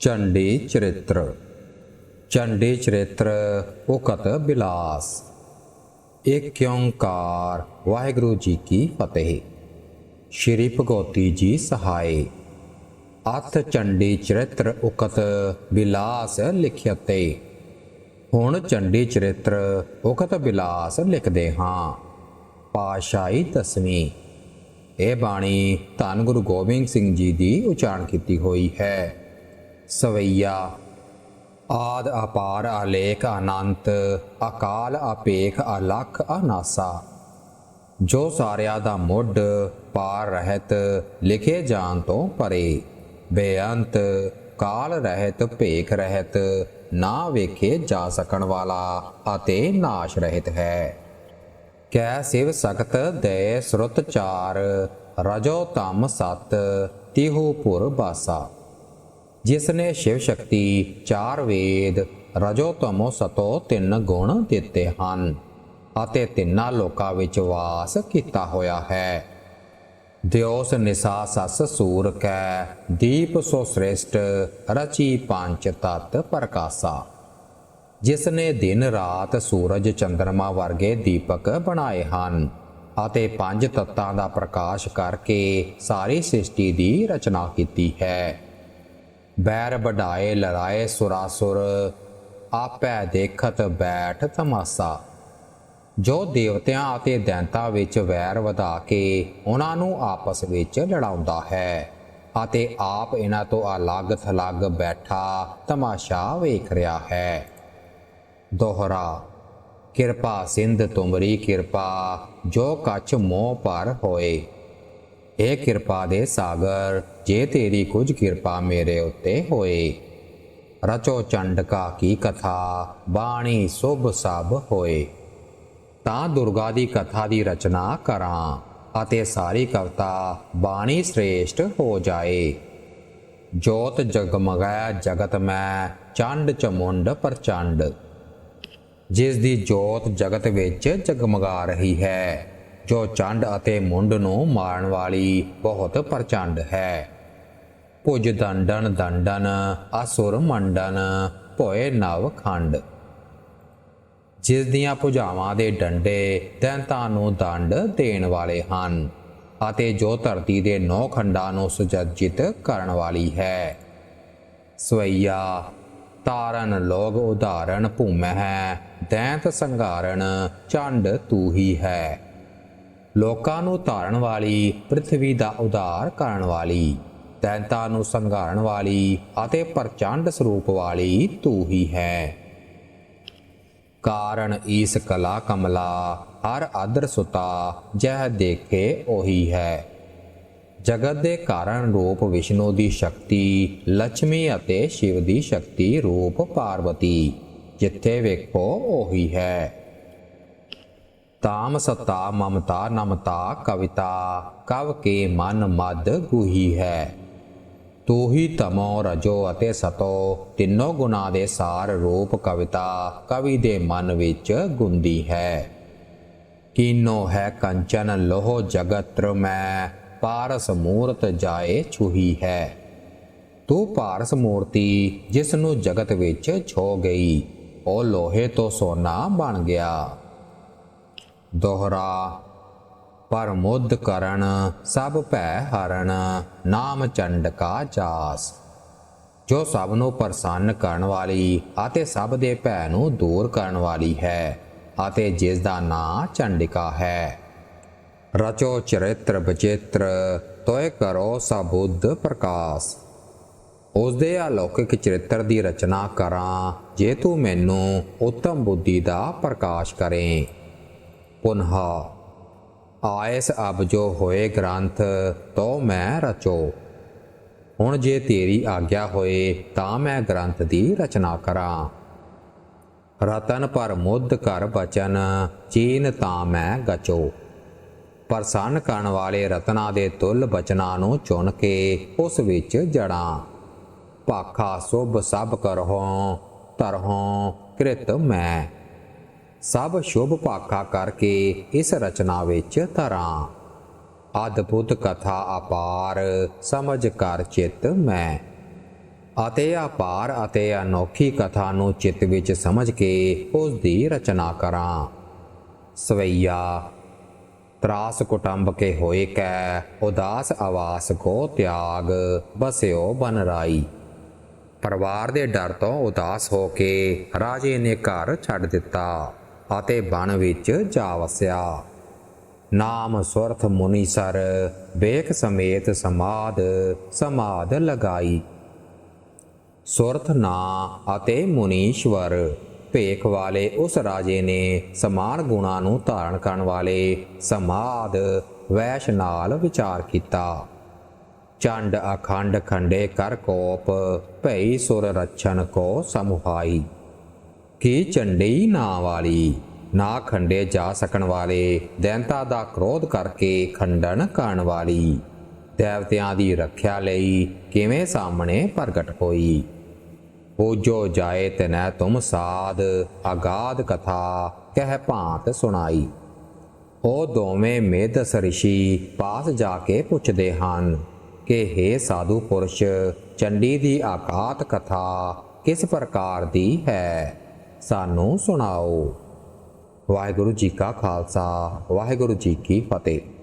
ਚੰਡੀ ਚਰਿਤ੍ਰ। ਚੰਡੀ ਚਰਿਤ੍ਰ ਉਕਤ ਬਿਲਾਸ। ਏਕ ਓੰਕਾਰ ਵਾਹਿਗੁਰੂ ਜੀ ਕੀ ਫਤਿਹ। ਸ਼੍ਰੀ ਭਗਵਤੀ ਜੀ ਸਹਾਈ ਅਥ ਚੰਡੀ ਚਰਿਤ੍ਰ ਉਕਤ ਬਿਲਾਸ ਲਿਖਿਅਤੇ। ਹੁਣ ਚੰਡੀ ਚਰਿਤ੍ਰ ਉਕਤ ਬਿਲਾਸ ਲਿਖਦੇ ਹਾਂ। ਪਾਸ਼ਾਈ ਦਸਵੀਂ। ਇਹ ਬਾਣੀ ਧੰਨ ਗੁਰੂ ਗੋਬਿੰਦ ਸਿੰਘ ਜੀ ਦੀ ਉਚਾਰਨ ਕੀਤੀ ਹੋਈ ਹੈ। ਸਵਈਆ। ਆਦ ਅਪਾਰ ਅਲੇਖ ਅਨੰਤ, ਅਕਾਲ ਅਪੇਖ ਅਲਖ ਅਨਾਸਾ। ਜੋ ਸਾਰਿਆਂ ਦਾ ਮੁੱਢ ਪਾਰ ਰਹਿਤ, ਲਿਖੇ ਜਾਣ ਤੋਂ ਪਰੇ। ਬੇਅੰਤ, ਕਾਲ ਰਹਿਤ, ਭੇਖ ਰਹਿਤ, ਨਾ ਵੇਖੇ ਜਾ ਸਕਣ ਵਾਲਾ ਅਤੇ ਨਾਸ਼ ਰਹਿਤ ਹੈ। ਕੈ ਸਿਵ ਸਖਤ ਦੇ ਸਰੁਤ ਚਾਰ ਰਜੋ ਤਮ ਸਤ, ਤਿਹੂ ਪੁਰ ਬਾਸਾ। ਜਿਸ ਨੇ ਸ਼ਿਵ ਸ਼ਕਤੀ ਚਾਰ ਵੇਦ, ਰਜੋ ਤਮੋ ਸਤੋ ਤਿੰਨ ਗੁਣ ਦਿੱਤੇ ਹਨ ਅਤੇ ਤਿੰਨਾਂ ਲੋਕਾਂ ਵਿੱਚ ਵਾਸ ਕੀਤਾ ਹੋਇਆ ਹੈ। ਦਿਓਸ ਨਿਸਾ ਸਸ ਸੂਰ ਕੈ, ਦੀਪ ਸੋ ਸ੍ਰੇਸ਼ਟ, ਰਚੀ ਪੰਚ ਤਤ ਪ੍ਰਕਾਸ਼ਾ। ਜਿਸ ਨੇ ਦਿਨ ਰਾਤ ਸੂਰਜ ਚੰ드ਰਮਾ ਵਰਗੇ ਦੀਪਕ ਬਣਾਏ ਹਨ ਅਤੇ ਪੰਜ ਤੱਤਾਂ ਦਾ ਪ੍ਰਕਾਸ਼ ਕਰਕੇ ਸਾਰੀ ਸ੍ਰਿਸ਼ਟੀ ਦੀ ਰਚਨਾ ਕੀਤੀ ਹੈ। ਬੈਰ ਵਢਾਏ, ਲੜਾਏ ਸੁਰਾਸੁਰ ਆਪੈ ਦੇਖਤ ਬੈਠ ਤਮਾਸਾ। ਜੋ ਦੇਵਤਿਆਂ ਅਤੇ ਦੈਂਤਾਂ ਵਿੱਚ ਵੈਰ ਵਧਾ ਕੇ ਉਹਨਾਂ ਨੂੰ ਆਪਸ ਵਿੱਚ ਲੜਾਉਂਦਾ ਹੈ ਅਤੇ ਆਪ ਇਹਨਾਂ ਤੋਂ ਅਲੱਗ ਥਲੱਗ ਬੈਠਾ ਤਮਾਸ਼ਾ ਵੇਖ ਰਿਹਾ ਹੈ। ਦੋਹਰਾ, ਕਿਰਪਾ ਸਿੰਧ ਤੁਮਰੀ ਕਿਰਪਾ, ਜੋ ਕਛ ਮੋਹ ਪਰ ਹੋਏ। ਇਹ ਕਿਰਪਾ ਦੇ ਸਾਗਰ, ਜੇ ਤੇਰੀ ਕੁਝ ਕਿਰਪਾ ਮੇਰੇ ਉੱਤੇ ਹੋਏ। ਰਚੋ ਚੰਡਕਾ ਕੀ ਕਥਾ, ਬਾਣੀ ਸੁਭ ਸਭ ਹੋਏ। ਤਾਂ ਦੁਰਗਾ ਦੀ ਕਥਾ ਦੀ ਰਚਨਾ ਕਰਾਂ ਅਤੇ ਸਾਰੀ ਕਵਤਾ ਬਾਣੀ ਸ੍ਰੇਸ਼ਟ ਹੋ ਜਾਏ। ਜੋਤ ਜਗਮਗਾਇਆ ਜਗਤ ਮੈਂ, ਚੰਡ ਚਮੁੰਡ ਪ੍ਰਚੰਡ। ਜਿਸ ਦੀ ਜੋਤ ਜਗਤ ਵਿੱਚ ਜਗਮਗਾ ਰਹੀ ਹੈ ਜੋ ਚੰਡ ਅਤੇ ਮੁੰਡ ਨੂੰ ਮਾਰਨ ਵਾਲੀ ਬਹੁਤ ਪ੍ਰਚੰਡ ਹੈ। ਭੁਜ ਦੰਡਨ ਦੰਡਨ, ਅਸੁਰ ਮੰਡਨ, ਭੋਏ ਨਵ ਖੰਡ। ਜਿਸ ਦੀਆਂ ਭੁਜਾਵਾਂ ਦੇ ਡੰਡੇ ਦੈਂਤਾਂ ਨੂੰ ਦੰਡ ਦੇਣ ਵਾਲੇ ਹਨ ਅਤੇ ਜੋ ਧਰਤੀ ਦੇ ਨੌ ਖੰਡਾਂ ਨੂੰ ਸੁਜੱਜਿਤ ਕਰਨ ਵਾਲੀ ਹੈ। ਸਵਈਆ, ਤਾਰਨ ਲੋਗ ਉਦਾਹਰਣ ਭੂਮੈ ਹੈ ਦੈਂਤ ਸੰਘਾਰਨ ਚੰਡ ਤੂ ਹੀ ਹੈ। ਲੋਕਾਂ ਨੂੰ ਧਾਰਨ ਵਾਲੀ ਪ੍ਰithvi ਦਾ ਉਧਾਰ ਕਰਨ ਵਾਲੀ, ਦੈਂਤਾਂ ਨੂੰ ਸੰਘਾਰਨ ਵਾਲੀ ਅਤੇ ਪ੍ਰਚੰਡ ਸਰੂਪ ਵਾਲੀ ਤੂੰ ਹੀ ਹੈ। ਕਾਰਨ ਈਸ ਕਲਾ ਕਮਲਾ, ਹਰ ਆਦਰ ਸੁਤਾ, ਜਹ ਦੇਖੇ ਉਹੀ ਹੈ। ਜਗਤ ਦੇ ਕਾਰਨ ਰੂਪ ਵਿਸ਼ਨੂੰ ਦੀ ਸ਼ਕਤੀ ਲక్ష్ਮੀ ਅਤੇ ਸ਼ਿਵ ਦੀ ਸ਼ਕਤੀ ਰੂਪ ਪਾਰਵਤੀ, ਜਿੱਥੇ ਵੇਖੋ ਉਹੀ ਹੈ। ਤਾਮ ਸਤਾ ਮਮਤਾ ਨਮਤਾ ਕਵਿਤਾ, ਕਵ ਕੇ ਮਨ ਮਦ ਗੁਹੀ ਹੈ। ਤੂੰ ਹੀ ਤਮੋ ਰਜੋ ਅਤੇ ਸਤੋ, ਤਿੰਨੋਂ ਗੁਣਾ ਦੇ ਸਾਰ ਰੂਪ ਕਵਿਤਾ, ਕਵੀ ਦੇ ਮਨ ਵਿੱਚ ਗੁੰਦੀ ਹੈ। ਕੀਨੋ ਹੈ ਕੰਚਨ ਲੋਹ ਜਗਤ ਮੈਂ ਪਾਰਸ ਮੂਰਤ ਜਾਏ ਛੁਹੀ ਹੈ। ਤੂੰ ਪਾਰਸ ਮੂਰਤੀ ਜਿਸ ਨੂੰ ਜਗਤ ਵਿੱਚ ਛੋ ਗਈ, ਉਹ ਲੋਹੇ ਤੋਂ ਸੋਨਾ ਬਣ ਗਿਆ। ਦੋਹਰਾ। ਪਰ ਮੁੱਧ ਕਰਨ, ਸਭ ਭੈ ਹਰਨ, ਨਾਮ ਚੰਡਕਾ ਜਾਸ ਜੋ ਸਭ ਨੂੰ ਪ੍ਰਸੰਨ ਕਰਨ ਵਾਲੀ ਅਤੇ ਸਭ ਦੇ ਭੈ ਨੂੰ ਦੂਰ ਕਰਨ ਵਾਲੀ ਹੈ ਅਤੇ ਜਿਸ ਦਾ ਨਾਂ ਚੰਡਿਕਾ ਹੈ। ਰਚੋ ਚਰਿਤ੍ਰ ਬਚਿਤ੍ਰ ਤੋਏ ਕਰੋ ਸਬੁੱਧ ਪ੍ਰਕਾਸ਼। ਉਸ ਦੇ ਅਲੌਕਿਕ ਚਰਿੱਤਰ ਦੀ ਰਚਨਾ ਕਰਾਂ, ਜੇ ਤੂੰ ਮੈਨੂੰ ਉੱਤਮ ਬੁੱਧੀ ਦਾ ਪ੍ਰਕਾਸ਼ ਕਰੇ। ਪੁਨਹਾ ਆਇਸ ਅਬ ਜੋ ਹੋਏ ਗ੍ਰੰਥ, ਤੋ ਮੈਂ ਰਚੋ। ਹੁਣ ਜੇ ਤੇਰੀ ਆਗਿਆ ਹੋਏ, ਤਾਂ ਮੈਂ ਗ੍ਰੰਥ ਦੀ ਰਚਨਾ ਕਰਾਂ। ਰਤਨ ਪਰ ਮੁੱਧ ਕਰ ਬਚਨ, ਚੀਨ ਤਾਂ ਮੈਂ ਗਚੋ। ਪ੍ਰਸੰਨ ਕਰਨ ਵਾਲੇ ਰਤਨਾ ਦੇ ਤੁਲ ਬਚਨਾਂ ਨੂੰ ਚੁਣ ਕੇ ਉਸ ਵਿੱਚ ਜੜਾਂ। ਭਾਖਾ ਸੁਭ ਸਭ ਕਰਹੁ ਤਰਹੁ ਕ੍ਰਿਤ ਮੈਂ। ਸਭ ਸ਼ੁਭ ਭਾਖਾ ਕਰਕੇ ਇਸ ਰਚਨਾ ਵਿੱਚ ਧਰਾਂ। ਅਦਭੁਤ ਕਥਾ ਅਪਾਰ, ਸਮਝ ਕਰ ਚਿਤ ਮੈਂ। ਅਤੇ ਅਪਾਰ ਅਤੇ ਅਨੋਖੀ ਕਥਾ ਨੂੰ ਚਿੱਤ ਵਿੱਚ ਸਮਝ ਕੇ ਉਸ ਦੀ ਰਚਨਾ ਕਰਾਂ। ਸਵਈਆ, ਤਰਾਸ ਕੁਟੰਬ ਕੇ ਹੋਏ ਕੈ, ਉਦਾਸ ਆਵਾਸ ਕੋ ਤਿਆਗ, ਬਸਿਓ ਬਨ ਰਾਈ। ਪਰਿਵਾਰ ਦੇ ਡਰ ਤੋਂ ਉਦਾਸ ਹੋ ਕੇ ਰਾਜੇ ਨੇ ਘਰ ਛੱਡ ਦਿੱਤਾ। ਅਤੇ ਬਣ ਵਿੱਚ ਜਾ ਵਸਿਆ। ਨਾਮ ਸੁਰਥ ਮੁਨੀਸਰ ਬੇਖ ਸਮੇਤ ਸਮਾਦ ਸਮਾਦ ਲਗਾਈ। ਸੁਰਥ ਨਾ ਅਤੇ ਮੁਨੀਸ਼ਵਰ, ਭੇਖ ਵਾਲੇ ਉਸ ਰਾਜੇ ਨੇ ਸਮਾਨ ਗੁਣਾ ਨੂੰ ਧਾਰਨ ਕਰਨ ਵਾਲੇ ਸਮਾਦ ਵੈਸ਼ ਨਾਲ ਵਿਚਾਰ ਕੀਤਾ। ਚੰਡ ਅਖੰਡ ਖੰਡੇ ਕਰ ਕੋਪ, ਭਈ ਸੁਰ ਰਛਨ ਕੋ ਸਮੁਹਾਈ। ਕੀ ਚੰਡੀ ਨਾ ਵਾਲੀ? ਨਾ ਖੰਡੇ ਜਾ ਸਕਣ ਵਾਲੇ। ਦੈਂਤਾ ਦਾ ਕ੍ਰੋਧ ਕਰਕੇ ਖੰਡਨ ਕਰਨ ਵਾਲੀ। ਦੇਵਤਿਆਂ ਦੀ ਰੱਖਿਆ ਲਈ ਕਿਵੇਂ ਸਾਹਮਣੇ ਪ੍ਰਗਟ ਹੋਈ? ਹੋ ਜੋ ਜਾਏ ਤਨੈ ਤੁਮ ਸਾਧ ਆਗਾਦ ਕਥਾ ਕਹਿ ਭਾਂਤ ਸੁਣਾਈ। ਉਹ ਦੋਵੇਂ ਮੇਦਸ ਰਿਸ਼ੀ ਪਾਸ ਜਾ ਕੇ ਪੁੱਛਦੇ ਹਨ, ਕਿ हे ਸਾਧੂ ਪੁਰਸ਼ ਚੰਡੀ ਦੀ ਆਕਾਤ ਕਥਾ ਕਿਸ ਪ੍ਰਕਾਰ ਦੀ ਹੈ? ਸਾਨੂੰ ਸੁਣਾਓ। ਵਾਹਿਗੁਰੂ ਜੀ ਕਾ ਖਾਲਸਾ ਵਾਹਿਗੁਰੂ ਜੀ ਕੀ ਫਤਿਹ।